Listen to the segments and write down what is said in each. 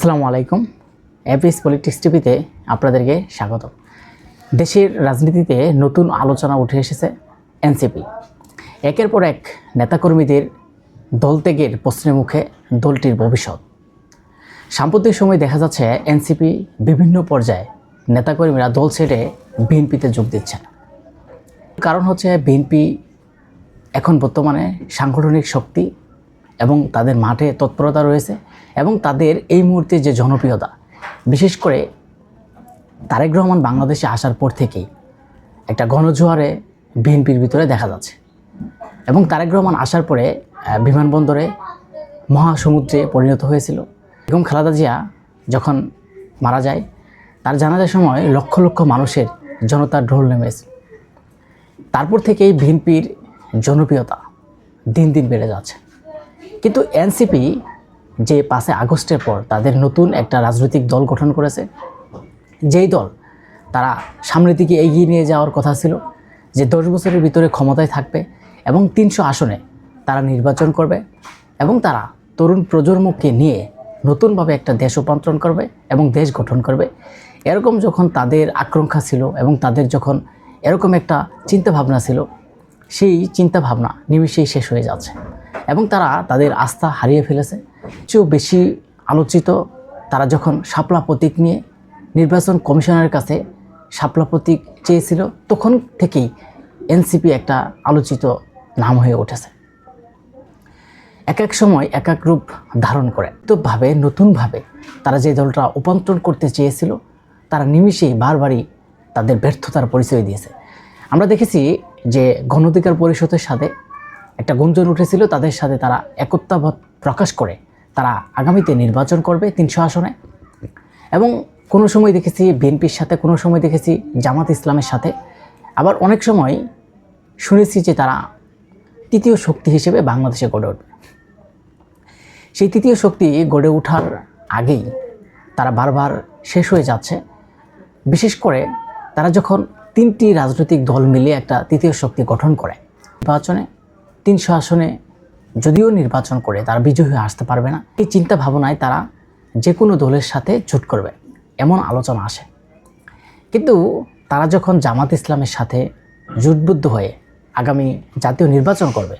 আসসালামু আলাইকুম। Apis politics টিভিতে আপনাদেরকে স্বাগত। দেশের রাজনীতিতে নতুন আলোচনা উঠে এসেছে এনসিপি। একের পর এক নেতাকর্মীদের দল ত্যাগের প্রশ্নের মুখে দলটির ভবিষ্যৎ। সাম্প্রতিক সময় দেখা যাচ্ছে এনসিপি বিভিন্ন পর্যায়ে নেতাকর্মীরা দল ছেড়ে বিএনপিতে যোগ দিচ্ছেন। কারণ হচ্ছে বিএনপি এখন বর্তমানে সাংগঠনিক শক্তি এবং তাদের মাঠে তৎপরতা রয়েছে। এবং তাদের এই মুহূর্তে যে জনপ্রিয়তা, বিশেষ করে তারেক রহমান বাংলাদেশে আসার পর থেকেই একটা গণজোয়ারে বিএনপির ভিতরে দেখা যাচ্ছে। এবং তারেক রহমান আসার পরে বিমানবন্দরে মহাসমুদ্রে পরিণত হয়েছিল। এবং খালাদা জিয়া যখন মারা যায়, তার জানাজার সময় লক্ষ লক্ষ মানুষের জনতার ঢোল নেমেছে। তারপর থেকেই বিএনপির জনপ্রিয়তা দিন দিন বেড়ে যাচ্ছে। কিন্তু এনসিপি যে পাঁচে আগস্টের পর তাদের নতুন একটা রাজনৈতিক দল গঠন করেছে, যেই দল তারা সামনের দিকে এগিয়ে নিয়ে যাওয়ার কথা ছিল, যে দশ বছরের ভিতরে ক্ষমতায় থাকবে এবং তিনশো আসনে তারা নির্বাচন করবে এবং তারা তরুণ প্রজন্মকে নিয়ে নতুনভাবে একটা দেশ রূপান্তরণ করবে এবং দেশ গঠন করবে। এরকম যখন তাদের আকাঙ্ক্ষা ছিল এবং তাদের যখন এরকম একটা চিন্তাভাবনা ছিল সেই চিন্তা ভাবনা নিমিষেই শেষ হয়ে যাচ্ছে। এবং তারা তাদের আস্থা হারিয়ে ফেলেছে। চেয়েও বেশি আলোচিত তারা যখন শাপলা প্রতীক নিয়ে নির্বাচন কমিশনের কাছে শাপলা প্রতীক চেয়েছিল, তখন থেকেই এনসিপি একটা আলোচিত নাম হয়ে উঠেছে। এক এক সময় এক এক রূপ ধারণ করে। তোভাবে নতুনভাবে তারা যে দলটা রূপান্তরণ করতে চেয়েছিল, তারা নিমিষেই বারবারই তাদের ব্যর্থতার পরিচয় দিয়েছে। আমরা দেখেছি যে গণধিকার পরিষদের সাথে একটা গুঞ্জন উঠেছিল, তাদের সাথে তারা একত্রাবোধ প্রকাশ করে তারা আগামীতে নির্বাচন করবে তিনশো আসনে। এবং কোনো সময় দেখেছি বিএনপির সাথে, কোনো সময় দেখেছি জামাত ইসলামের সাথে। আবার অনেক সময় শুনেছি যে তারা তৃতীয় শক্তি হিসেবে বাংলাদেশে গড়ে উঠবে। সেই তৃতীয় শক্তি গড়ে ওঠার আগেই তারা বারবার শেষ হয়ে যাচ্ছে। বিশেষ করে তারা যখন তিনটি রাজনৈতিক দল মিলে একটা তৃতীয় শক্তি গঠন করে। নির্বাচনে তিনশো আসনে যদিও নির্বাচন করে তারা বিজয়ী হয়ে আসতে পারবে না, এই চিন্তা ভাবনায় তারা যে কোনো দলের সাথে জোট করবে, এমন আলোচনা আসে। কিন্তু তারা যখন জামাত ইসলামের সাথে জোটবদ্ধ হয়ে আগামী জাতীয় নির্বাচন করবে,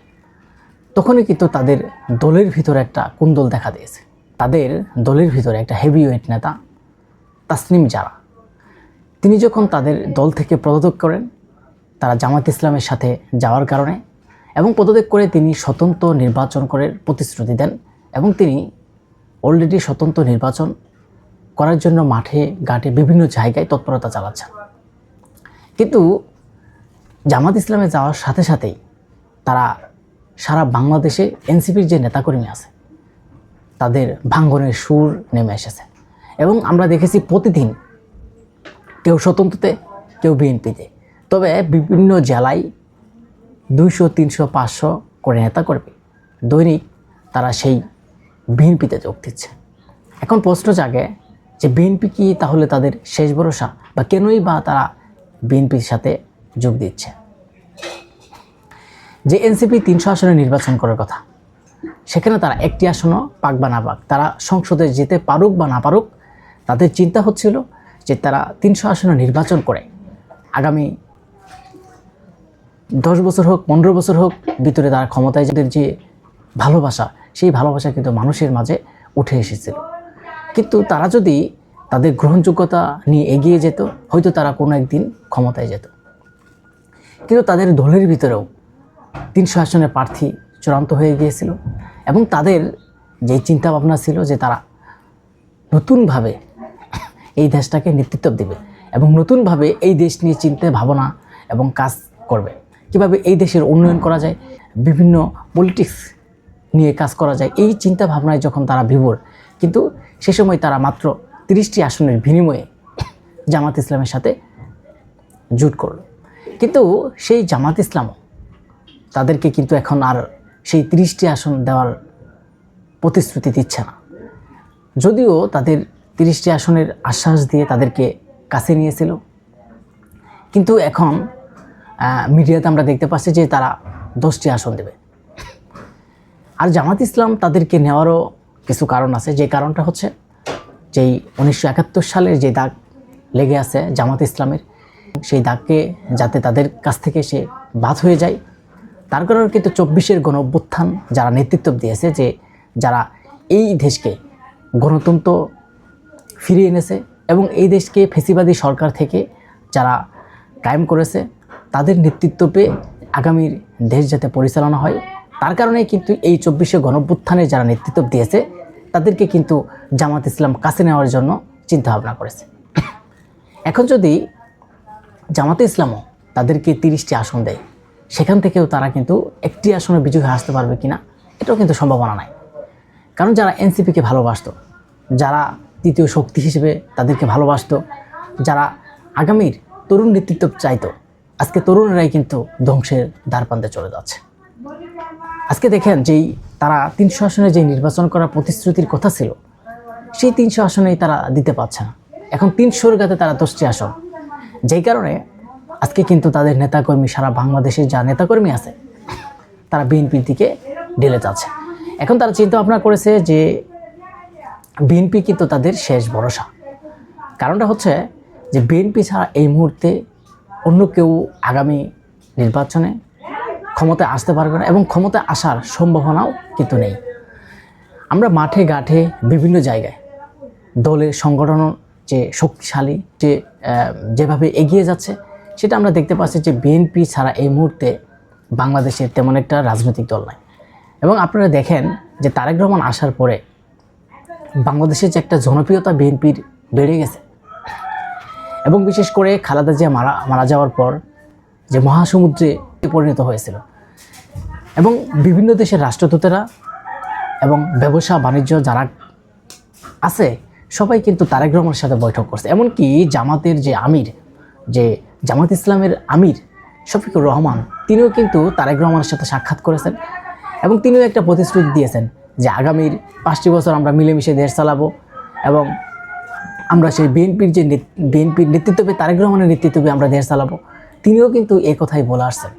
তখনই কিন্তু তাদের দলের ভিতরে একটা কুন্দল দেখা দিয়েছে। তাদের দলের ভিতরে একটা হেভিওয়েট নেতা তাসনিম যারা তিনি যখন তাদের দল থেকে পদত্যাগ করেন, তারা জামাত ইসলামের সাথে যাওয়ার কারণে এবং পদত্যাগ করে তিনি স্বতন্ত্র নির্বাচন করে প্রতিশ্রুতি দেন এবং তিনি অলরেডি স্বতন্ত্র নির্বাচন করার জন্য মাঠে, ঘাটে বিভিন্ন জায়গায় তৎপরতা চালাচ্ছেন। কিন্তু জামাত ইসলামে যাওয়ার সাথে সাথেই তারা সারা বাংলাদেশে এনসিপির যে নেতাকর্মী আছে, তাদের ভাঙ্গনের সুর নেমে এসেছে। এবং আমরা দেখেছি প্রতিদিন কেউ স্বতন্ত্রতে, কেউ বিএনপিতে। তবে বিভিন্ন জেলায় দুইশো, তিনশো, পাঁচশো করে নেতা করবে দৈনিক তারা সেই বিএনপিতে যোগ দিচ্ছে। এখন প্রশ্ন জাগে যে বিএনপি কি তাহলে তাদের শেষ ভরসা বা কেনই বা তারা বিএনপির সাথে যোগ দিচ্ছে? যে এনসিপি তিনশো আসনে নির্বাচন করার কথা, সেখানে তারা একটি আসনও পাক বা না পাক, তারা সংসদে যেতে পারুক বা না পারুক, তাদের চিন্তা হচ্ছিল যে তারা তিনশো আসনে নির্বাচন করে। আগামী দশ বছর হোক, পনেরো বছর হোক, ভিতরে তারা ক্ষমতায় যাদের যে ভালোবাসা, সেই ভালোবাসা কিন্তু মানুষের মাঝে উঠে এসেছিল। কিন্তু তারা যদি তাদের গ্রহণযোগ্যতা নিয়ে এগিয়ে যেত, হয়তো তারা কোনো একদিন ক্ষমতায় যেত। কিন্তু তাদের দলের ভিতরেও তিনশো আসনের প্রার্থী চূড়ান্ত হয়ে গিয়েছিল এবং তাদের যে চিন্তা ভাবনা ছিল যে তারা নতুনভাবে এই দেশটাকে নেতৃত্ব দেবে এবং নতুনভাবে এই দেশ নিয়ে চিন্তা, ভাবনা এবং কাজ করবে। কীভাবে এই দেশের উন্নয়ন করা যায়, বিভিন্ন পলিটিক্স নিয়ে কাজ করা যায়, এই চিন্তা ভাবনায় যখন তারা বিভোর, কিন্তু সে সময় তারা মাত্র তিরিশটি আসনের বিনিময়ে জামাত ইসলামের সাথে জুট করল। কিন্তু সেই জামাত ইসলামও তাদেরকে কিন্তু এখন আর সেই তিরিশটি আসন দেওয়ার প্রতিশ্রুতি দিচ্ছে না। যদিও তাদের তিরিশটি আসনের আশ্বাস দিয়ে তাদেরকে কাছে নিয়েছিল। কিন্তু এখন মিডিয়াতে আমরা দেখতে পাচ্ছি যে তারা দশটি আসন দেবে। আর জামাত ইসলাম তাদেরকে নেওয়ারও কিছু কারণ আছে। যে কারণটা হচ্ছে যেই উনিশশো একাত্তর সালের যে দাগ লেগে আছে জামাত ইসলামের, সেই দাগকে যাতে তাদের কাছ থেকে সে বাদ হয়ে যায়। তার কারণে কিন্তু চব্বিশের গণ যারা নেতৃত্ব দিয়েছে যে যারা এই দেশকে গণতন্ত্র ফিরিয়ে এনেছে এবং এই দেশকে ফেসিবাদী সরকার থেকে যারা কায়েম করেছে, তাদের নেতৃত্ব পেয়ে আগামীর দেশ যাতে পরিচালনা হয়, তার কারণে কিন্তু এই চব্বিশে গণভ্যুত্থানে যারা নেতৃত্ব দিয়েছে, তাদেরকে কিন্তু জামাত ইসলাম কাছে নেওয়ার জন্য চিন্তাভাবনা করেছে। এখন যদি জামাতে ইসলামও তাদেরকে তিরিশটি আসন দেয়, সেখান থেকেও তারা কিন্তু একটি আসনে বিজয়ী হয়ে আসতে পারবে কিনা, এটাও কিন্তু সম্ভাবনা নাই। কারণ যারা এনসিপিকে ভালোবাসতো, যারা তৃতীয় শক্তি হিসেবে তাদেরকে ভালোবাসতো, যারা আগামীর তরুণ নেতৃত্ব চাইতো। আজকে তরুণরাই কিন্তু ধ্বংসের দ্বারপ্রান্তে চলে যাচ্ছে। আজকে দেখেন যেই তারা তিনশো আসনে যে নির্বাচন করার প্রতিশ্রুতির কথা ছিল, সেই তিনশো আসনেই তারা দিতে পারছে না। এখন তিনশোর গাতে তারা দশটি আসন। যেই কারণে আজকে কিন্তু তাদের নেতাকর্মী, সারা বাংলাদেশের যা নেতাকর্মী আছে, তারা বিএনপির দিকে ঢেলে যাচ্ছে। এখন তারা চিন্তা ভাবনা করেছে যে বিএনপি কিন্তু তাদের শেষ ভরসা। কারণটা হচ্ছে যে বিএনপি ছাড়া এই মুহূর্তে অন্য কেউ আগামী নির্বাচনে ক্ষমতায় আসতে পারবে না এবং ক্ষমতায় আসার সম্ভাবনাও কিন্তু নেই। আমরা মাঠে ঘাটে বিভিন্ন জায়গায় দলের সংগঠন যে শক্তিশালী, যে যেভাবে এগিয়ে যাচ্ছে, সেটা আমরা দেখতে পাচ্ছি যে বিএনপি ছাড়া এই মুহূর্তে বাংলাদেশের তেমন একটা রাজনৈতিক দল নাই। এবং আপনারা দেখেন যে তারেক রহমান আসার পরে বাংলাদেশের যে একটা জনপ্রিয়তা বিএনপির বেড়ে গেছে। এবং বিশেষ করে খালেদা জিয়া মারা মারা যাওয়ার পর যে মহাসমুদ্রে পরিণত হয়েছিল। এবং বিভিন্ন দেশের রাষ্ট্রদূতেরা এবং ব্যবসা, বাণিজ্য যারা আছে, সবাই কিন্তু তারেক রহমানের সাথে বৈঠক করছে। এমনকি জামাতের যে আমির, যে জামাত ইসলামের আমির শফিকুর রহমান, তিনিও কিন্তু তারেক রহমানের সাথে সাক্ষাৎ করেছেন এবং তিনিও একটা প্রতিশ্রুতি দিয়েছেন যে আগামীর পাঁচটি বছর আমরা মিলেমিশে দেশ চালাবো এবং আমরা সেই বিএনপির যে বিএনপির নেতৃত্ব পেয়ে তারেক রহমানের নেতৃত্ব পেয়ে আমরা দেশ চালাবো। তিনিও কিন্তু এই কথাই বলে আসছেন।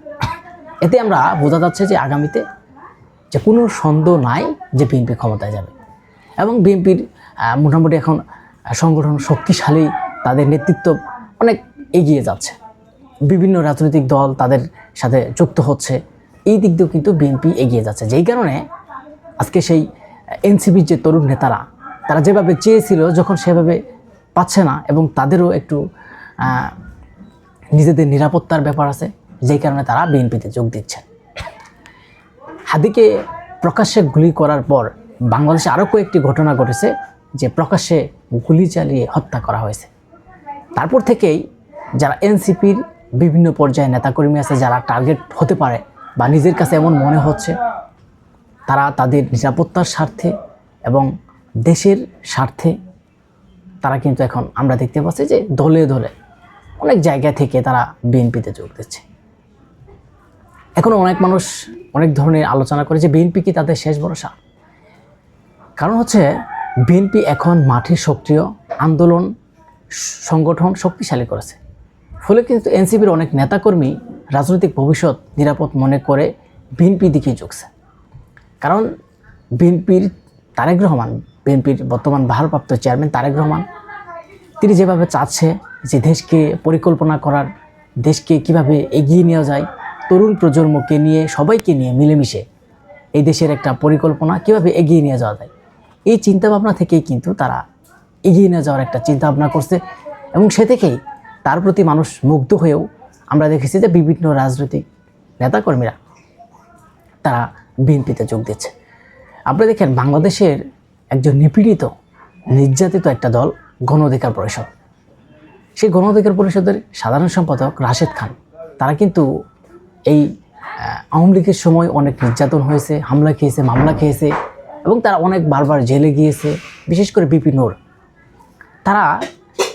এতে আমরা বোঝা যাচ্ছে যে আগামীতে যে কোনো সন্দেহ নাই যে বিএনপি ক্ষমতায় যাবে। এবং বিএনপির মোটামুটি এখন সংগঠন শক্তিশালী, তাদের নেতৃত্ব অনেক এগিয়ে যাচ্ছে। বিভিন্ন রাজনৈতিক দল তাদের সাথে যুক্ত হচ্ছে। এই দিক দিয়েও কিন্তু বিএনপি এগিয়ে যাচ্ছে। যেই কারণে আজকে সেই এনসিপির যে তরুণ নেতারা, তারা যেভাবে চেয়েছিল যখন সেভাবে পাচ্ছে না এবং তাদেরও একটু নিজেদের নিরাপত্তার ব্যাপার আছে, যেই কারণে তারা বিএনপিতে যোগ দিচ্ছেন। হাদিকে প্রকাশ্যে গুলি করার পর বাংলাদেশে আরও কয়েকটি ঘটনা ঘটেছে যে প্রকাশ্যে গুলি চালিয়ে হত্যা করা হয়েছে। তারপর থেকেই যারা এনসিপির বিভিন্ন পর্যায়ে নেতাকর্মী আছে, যারা টার্গেট হতে পারে বা নিজের কাছে এমন মনে হচ্ছে তারা তাদের নিরাপত্তার স্বার্থে এবং দেশের স্বার্থে তারা কিন্তু এখন আমরা দেখতে পাচ্ছি যে দলে দলে অনেক জায়গা থেকে তারা বিএনপিতে যোগ দিচ্ছে। এখনও অনেক মানুষ অনেক ধরনের আলোচনা করে যে বিএনপি কি তাদের শেষ ভরসা? কারণ হচ্ছে বিএনপি এখন মাঠে সক্রিয়, আন্দোলন, সংগঠন শক্তিশালী করেছে। ফলে কিন্তু এনসিপির অনেক নেতাকর্মী রাজনৈতিক ভবিষ্যৎ নিরাপদ মনে করে বিএনপি দিকে ঝুঁকছে। কারণ বিএনপির তারেক রহমান, বিএনপির বর্তমান ভারপ্রাপ্ত চেয়ারম্যান তারেক রহমান, তিনি যেভাবে চাচ্ছে যে দেশকে পরিকল্পনা করার, দেশকে কীভাবে এগিয়ে নেওয়া যায়, তরুণ প্রজন্মকে নিয়ে, সবাইকে নিয়ে মিলেমিশে এই দেশের একটা পরিকল্পনা কীভাবে এগিয়ে নিয়ে যাওয়া যায়, এই চিন্তাভাবনা থেকেই কিন্তু তারা এগিয়ে নিয়ে যাওয়ার একটা চিন্তাভাবনা করছে এবং সে থেকেই তার প্রতি মানুষ মুগ্ধ হয়েও আমরা দেখেছি যে বিভিন্ন রাজনৈতিক নেতাকর্মীরা তারা বিএনপিতে যোগ দিচ্ছে। আপনি দেখেন, বাংলাদেশের একজন নিপীড়িত, নির্যাতিত একটা দল গণ অধিকার পরিষদ। সেই গণ অধিকার পরিষদের সাধারণ সম্পাদক রাশেদ খান, তারা কিন্তু এই আওয়ামী লীগের সময় অনেক নির্যাতন হয়েছে, হামলা খেয়েছে, মামলা খেয়েছে এবং তারা অনেক বারবার জেলে গিয়েছে, বিশেষ করে বিপি নূর। তারা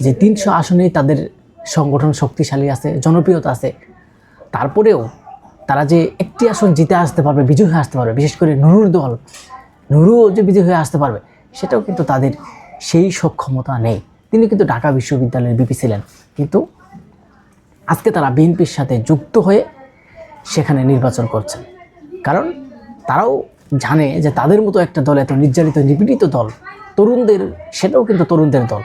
যে তিনশো আসনেই তাদের সংগঠন শক্তিশালী আছে, জনপ্রিয়তা আছে, তারপরেও তারা যে একটি আসন জিতে আসতে পারবে, বিজয় হয়ে আসতে পারবে, বিশেষ করে নুরুর দল নুরুও যে বিজয় হয়ে আসতে পারবে, সেটাও কিন্তু তাদের সেই সক্ষমতা নেই। তিনি কিন্তু ঢাকা বিশ্ববিদ্যালয়ের বিপি ছিলেন। কিন্তু আজকে তারা বিএনপির সাথে যুক্ত হয়ে সেখানে নির্বাচন করছেন। কারণ তারাও জানে যে তাদের মতো একটা দল, এত নির্যাতিত, নিপীড়িত দল, তরুণদের, সেটাও কিন্তু তরুণদের দল।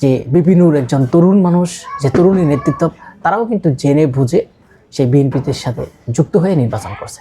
যে বিপিনুর একজন তরুণ মানুষ, যে তরুণী নেতৃত্ব, তারাও কিন্তু জেনে বুঝে সেই বিএনপিদের সাথে যুক্ত হয়ে নির্বাচন করছে।